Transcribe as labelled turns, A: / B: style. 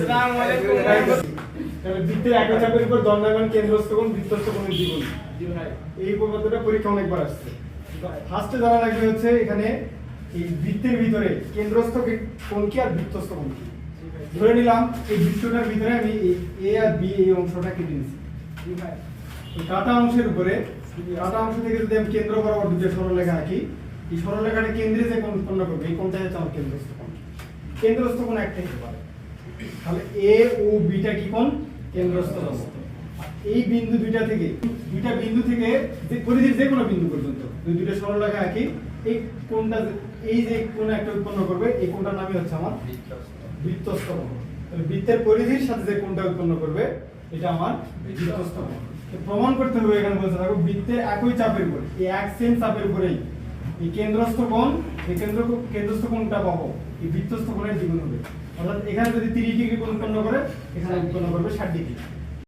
A: আসসালামু আলাইকুম।
B: তাহলে বৃত্তের একক চাপের উপর দণ্ডায়মান কেন্দ্রস্থ বৃত্তস্থ দ্বিগুণ এই উপপাদ্যটা পরীক্ষা অনেকবার আসছে ফার্স্টে জানা লাগবে হচ্ছে এখানে এই বৃত্তের ভিতরে কেন্দ্রস্থ কি- আর বৃত্তস্থ কি ধরে নিলাম এই বৃত্তটার ভিতরে আমি এ আর বি এই অংশটা কেটে এই কাটা অংশের উপরে কাটা অংশ থেকে যদি আমি কেন্দ্র বরাবর দুটো সরলরেখা আঁকি এই সরলরেখাটা কেন্দ্রে যে কোণ উৎপন্ন করবে এই কোণটা হচ্ছে আমার কেন্দ্রস্থ কেন্দ্রস্থ কোণ একটা হতে পারে তাহলে এ ও বিটা কি কোণ? কেন্দ্রস্থ এই বিন্দু দুইটা থেকে, দুইটা বিন্দু থেকে যে পরিধির যে কোনো বিন্দু পর্যন্ত, যদি দুইটা সরলরেখা আঁকি, এই কোণটা এই যে কোণ একটা উৎপন্ন করবে, এই কোণটার নামই হচ্ছে আমার বৃত্তস্থ তাহলে বৃত্তের পরিধির সাথে যে কোণটা উৎপন্ন করবে, এটা আমার বৃত্তস্থ প্রমাণ করতে হবে এখানে বলতে থাকো, বৃত্তের একই চাপের উপর, এই এক সেম চাপের উপরেই এই কেন্দ্রস্থ কোণ, এই কেন্দ্র কেন্দ্রস্থ কোণটা পাবো এই বৃত্তস্থ কোণের দ্বিগুণ হবে। অর্থাৎ এখানে যদি 30 ডিগ্রি কোণ উৎপন্ন করে, এখানে উৎপন্ন করবে 60 ডিগ্রি।